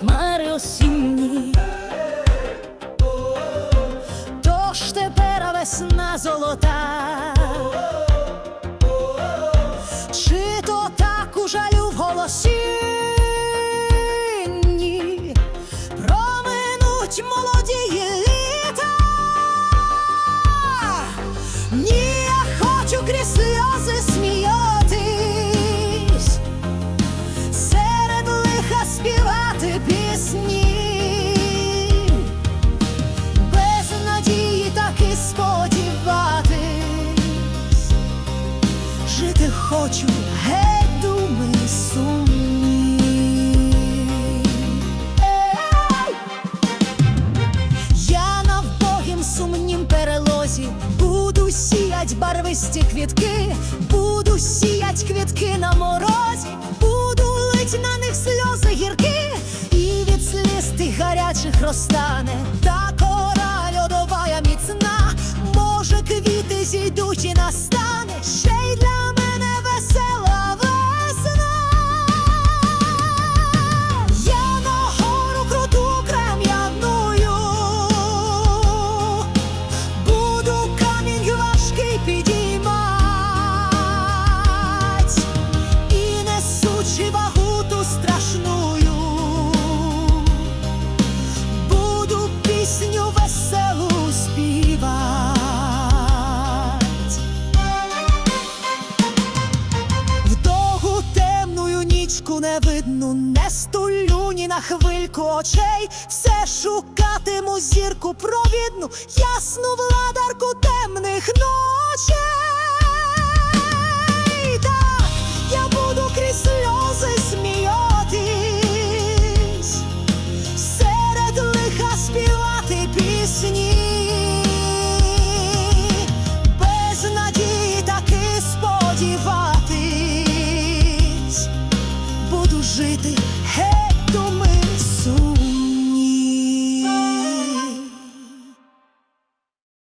хмари осінні, тож тепер весна золота. Хочу, геть думи сумні. Я на вбогім сумнім перелозі буду сіять барвисті квітки, буду сіять квітки на морозі, буду лить на них сльози гірки, і від сліз тих гарячих розтане та видну, не стулю ні на хвильку очей, все шукатиму зірку провідну, ясну владарку темних ночей.